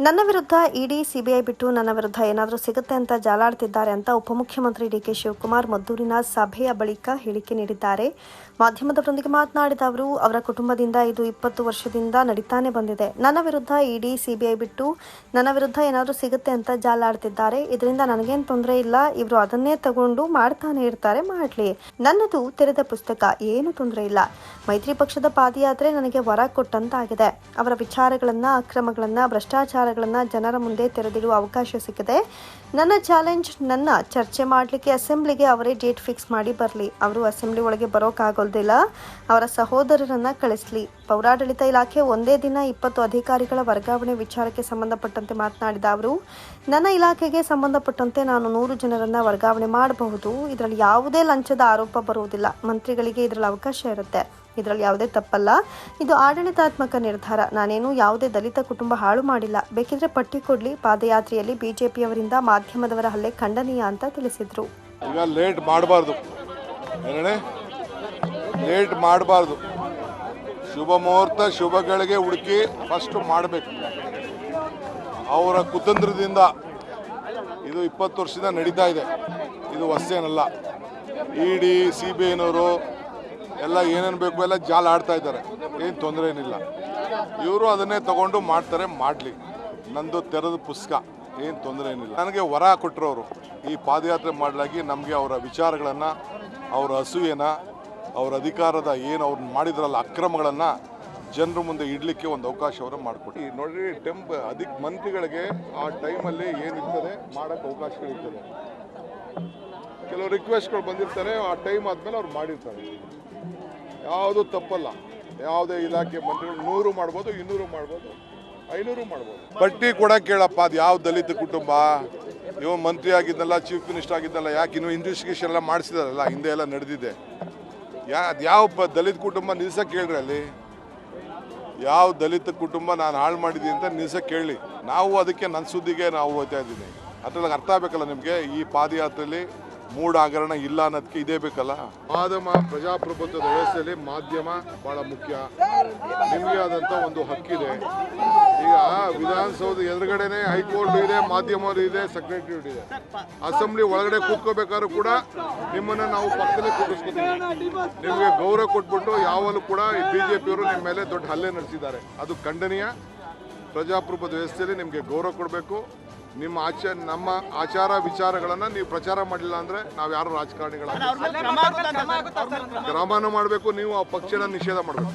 ನನ್ನ ವಿರುದ್ಧ ED CBI ಬಿಟ್ಟು ನನ್ನ ವಿರುದ್ಧ ಏನಾದರೂ ಸಿಗುತ್ತೆ ಅಂತ ಜಾಲಾಡ್ತಿದ್ದಾರೆ ಅಂತ ಉಪಮುಖ್ಯಮಂತ್ರಿ ಡಿ ಕೆ ಶಿವಕುಮಾರ್ ಮದ್ದೂರಿನ ಸಭೆಯ ಬಳಿಕ ಹೇಳಿಕೆ ನೀಡಿದ್ದಾರೆ. ಮಾಧ್ಯಮದವರೊಂದಿಗೆ ಮಾತನಾಡಿದ ಅವರು, ಅವರ ಕುಟುಂಬದಿಂದ ಇದು ಇಪ್ಪತ್ತು ವರ್ಷದಿಂದ ನಡೀತಾನೆ ಬಂದಿದೆ. ನನ್ನ ವಿರುದ್ಧ ಇಡಿ ಸಿಬಿಐ ಬಿಟ್ಟು ನನ್ನ ವಿರುದ್ಧ ಏನಾದರೂ ಸಿಗುತ್ತೆ ಅಂತ ಜಾಲಾಡ್ತಿದ್ದಾರೆ. ಇದರಿಂದ ನನಗೇನು ತೊಂದರೆ ಇಲ್ಲ. ಇವರು ಅದನ್ನೇ ತಗೊಂಡು ಮಾಡ್ತಾನೆ ಇರ್ತಾರೆ. ಮಾಡಲಿ. ನನ್ನದು ತೆರೆದ ಪುಸ್ತಕ. ಏನು ತೊಂದರೆ ಇಲ್ಲ. ಮೈತ್ರಿ ಪಕ್ಷದ ಪಾದಯಾತ್ರೆ ನನಗೆ ವರ ಕೊಟ್ಟಂತಾಗಿದೆ. ಅವರ ವಿಚಾರಗಳನ್ನ, ಅಕ್ರಮಗಳನ್ನ ಭ್ರಷ್ಟಾಚಾರಗಳನ್ನ ಜನರ ಮುಂದೆ ತೆರೆದಿಡುವ ಅವಕಾಶ ಸಿಕ್ಕಿದೆ. ನನ್ನ ಚಾಲೆಂಜ್, ನನ್ನ ಚರ್ಚೆ ಮಾಡಲಿಕ್ಕೆ ಅಸೆಂಬ್ಲಿಗೆ ಅವರೇ ಡೇಟ್ ಫಿಕ್ಸ್ ಮಾಡಿ ಬರಲಿ. ಅವರು ಅಸೆಂಬ್ಲಿ ಒಳಗೆ ಬರೋಕ್ಕಾಗೋದಿಲ್ಲ ಅವರ ಸಹೋದರರನ್ನ ಕಳಿಸ್ಲಿ. ಪೌರಾಡಳಿತ ಇಲಾಖೆ ಒಂದೇ ದಿನ ಇಪ್ಪತ್ತು ಅಧಿಕಾರಿಗಳ ವರ್ಗಾವಣೆ ವಿಚಾರಕ್ಕೆ ಸಂಬಂಧಪಟ್ಟಂತೆ ಮಾತನಾಡಿದ ಅವರು, ನನ್ನ ಇಲಾಖೆಗೆ ಸಂಬಂಧಪಟ್ಟಂತೆ ನಾನು ನೂರು ಜನರನ್ನ ವರ್ಗಾವಣೆ ಮಾಡಬಹುದು. ಇದರಲ್ಲಿ ಯಾವುದೇ ಲಂಚದ ಆರೋಪ ಬರುವುದಿಲ್ಲ. ಮಂತ್ರಿಗಳಿಗೆ ಇದರಲ್ಲಿ ಅವಕಾಶ ಇರುತ್ತೆ. ಇದರಲ್ಲಿ ಯಾವುದೇ ತಪ್ಪಲ್ಲ. ಇದು ಆಡಳಿತಾತ್ಮಕ ನಿರ್ಧಾರ. ನಾನೇನು ಯಾವುದೇ ದಲಿತ ಕುಟುಂಬ ಹಾಳು ಮಾಡಿಲ್ಲ. ಬೇಕಿದ್ರೆ ಪಟ್ಟಿ ಕೊಡ್ಲಿ. ಪಾದಯಾತ್ರೆಯಲ್ಲಿ ಬಿಜೆಪಿಯವರಿಂದ ಮಾಧ್ಯಮದವರ ಹಲ್ಲೆ ಖಂಡನೀಯ ಅಂತ ತಿಳಿಸಿದ್ರು. ಈಗ ಲೇಟ್ ಮಾಡಬಾರ್ದು. ಲೇಟ್ ಮಾಡಬಾರ್ದು. ಶುಭ ಮುಹೂರ್ತ, ಶುಭಗಳಿಗೆ ಹುಡುಕಿ ಫಸ್ಟ್ ಮಾಡಬೇಕು. ಅವರ ಕುತಂತ್ರದಿಂದ ಇದು ಇಪ್ಪತ್ತು ವರ್ಷದಿಂದ ನಡೀತಾ ಇದೆ. ಇದು ಹೊಸೇನಲ್ಲ ಇ ಡಿ, ಸಿ ಬಿ ಐನವರು ಎಲ್ಲ ಏನೇನು ಬೇಕು ಎಲ್ಲ ಜಾಲ ಆಡ್ತಾ ಇದ್ದಾರೆ. ಏನು ತೊಂದರೆ ಏನಿಲ್ಲ. ಇವರು ಅದನ್ನೇ ತಗೊಂಡು ಮಾಡ್ತಾರೆ, ಮಾಡಲಿ. ನಂದು ತೆರೆದ ಪುಸ್ತಕ ಏನು ತೊಂದರೆ ಏನಿಲ್ಲ. ನನಗೆ ವರ ಕೊಟ್ಟರು ಈ ಪಾದಯಾತ್ರೆ ಮಾಡಲಾಗಿ ನಮಗೆ ಅವರ ವಿಚಾರಗಳನ್ನು, ಅವರ ಹಸುವೇನ ಅವರ ಅಧಿಕಾರದ ಏನು ಅವ್ರು ಮಾಡಿದ್ರಲ್ಲ ಅಕ್ರಮಗಳನ್ನು ಜನರ ಮುಂದೆ ಇಡಲಿಕ್ಕೆ ಒಂದು ಅವಕಾಶವನ್ನು ಮಾಡಿಕೊಟ್ಟು ಈ ನೋಡ್ರಿ ಟೆಂಪ್ ಅಧಿಕ ಮಂತ್ರಿಗಳಿಗೆ ಆ ಟೈಮಲ್ಲಿ ಏನಿರ್ತದೆ ಮಾಡೋಕ್ಕೆ ಅವಕಾಶಗಳಿರ್ತದೆ ಕೆಲವು ರಿಕ್ವೆಸ್ಟ್ಗಳು ಬಂದಿರ್ತಾರೆ, ಆ ಟೈಮ್ ಆದಮೇಲೆ ಅವ್ರು ಮಾಡಿರ್ತಾರೆ. ಯಾವುದು ತಪ್ಪಲ್ಲ. ಯಾವುದೇ ಇಲಾಖೆ ಮಂತ್ರಿಗಳು ನೂರು ಮಾಡ್ಬೋದು, ಇನ್ನೂರು ಮಾಡ್ಬೋದು. ಐನೂರು ಮಾಡ್ಬೋದು. ಪಟ್ಟಿ ಕೂಡ ಕೇಳಪ್ಪ, ಅದು ಯಾವ ದಲಿತ ಕುಟುಂಬ? ಇವ ಮಂತ್ರಿ ಆಗಿದ್ದಲ್ಲ ಚೀಫ್ ಮಿನಿಸ್ಟರ್ ಆಗಿದ್ದಲ್ಲ ಯಾಕೆ ಇನ್ನು ಇನ್ವೆಸ್ಟಿಗೇಷನ್ ಎಲ್ಲ ಮಾಡಿಸಿದಾರಲ್ಲ, ಹಿಂದೆ ಎಲ್ಲ ನಡೆದಿದೆ. ಯಾ, ಅದು ಯಾವ ದಲಿತ ಕುಟುಂಬ ನಿಲ್ಸಕ್ಕೆ ಕೇಳ್ರಿ ಅಲ್ಲಿ? ಯಾವ ದಲಿತ ಕುಟುಂಬ ನಾನು ಹಾಳು ಮಾಡಿದ್ದೀನಿ ಅಂತ ನಿಲ್ಸಕ್ಕೆ ಕೇಳಿ ನಾವು ಅದಕ್ಕೆ ನನ್ನ ಸುದ್ದಿಗೆ ನಾವು ಹೋಗ್ತಾ ಇದ್ದೀನಿ ಅದ್ರಲ್ಲಿ ಅರ್ಥ ಆಗಬೇಕಲ್ಲ ನಿಮಗೆ? ಈ ಪಾದಯಾತ್ರೆಯಲ್ಲಿ ಮೂಢ ಹಗರಣ ಇಲ್ಲ ಅನ್ನೋದಕ್ಕೆ ಇದೇ ಬೇಕಲ್ಲ? ಮಾಧ್ಯಮ, ಪ್ರಜಾಪ್ರಭುತ್ವದ ವ್ಯವಸ್ಥೆಯಲ್ಲಿ ಮಾಧ್ಯಮ ಬಹಳ ಮುಖ್ಯ. ನಿಮಗೆ ಆದಂಥ ಒಂದು ಹಕ್ಕಿದೆ. ಈಗ ವಿಧಾನಸೌಧ ಎದುರುಗಡೆನೆ ಹೈಕೋರ್ಟ್ ಇದೆ, ಮಾಧ್ಯಮರು ಇದೆ ಸೆಕ್ರೆಟರಿಯೇಟ್ ಇದೆ. ಅಸೆಂಬ್ಲಿ ಒಳಗಡೆ ಕೂತ್ಕೋಬೇಕಾದ್ರೂ ಕೂಡ ನಿಮ್ಮನ್ನು ನಾವು ಪಕ್ಕದಲ್ಲೇ ಕೂರಿಸ್ಕೊತೀವಿ ನಿಮಗೆ ಗೌರವ ಕೊಟ್ಬಿಟ್ಟು ಯಾವಲ್ಲೂ ಕೂಡ ಈ ಬಿ ಜೆ ಪಿಯವರು ನಿಮ್ಮ ಮೇಲೆ ದೊಡ್ಡ ಹಲ್ಲೆ ನಡೆಸಿದ್ದಾರೆ. ಅದು ಖಂಡನೀಯ. ಪ್ರಜಾಪ್ರಭುತ್ವ ವ್ಯವಸ್ಥೆಯಲ್ಲಿ ನಿಮಗೆ ಗೌರವ ಕೊಡಬೇಕು. ನಿಮ್ಮ ಆಚೆ ನಮ್ಮ ಆಚಾರ ವಿಚಾರಗಳನ್ನು ನೀವು ಪ್ರಚಾರ ಮಾಡಲಿಲ್ಲ ಅಂದರೆ ನಾವು ಯಾರು ರಾಜಕಾರಣಿಗಳ ಕ್ರಮನೂ ಮಾಡಬೇಕು ನೀವು ಆ ಪಕ್ಷನ ನಿಷೇಧ ಮಾಡಬೇಕು.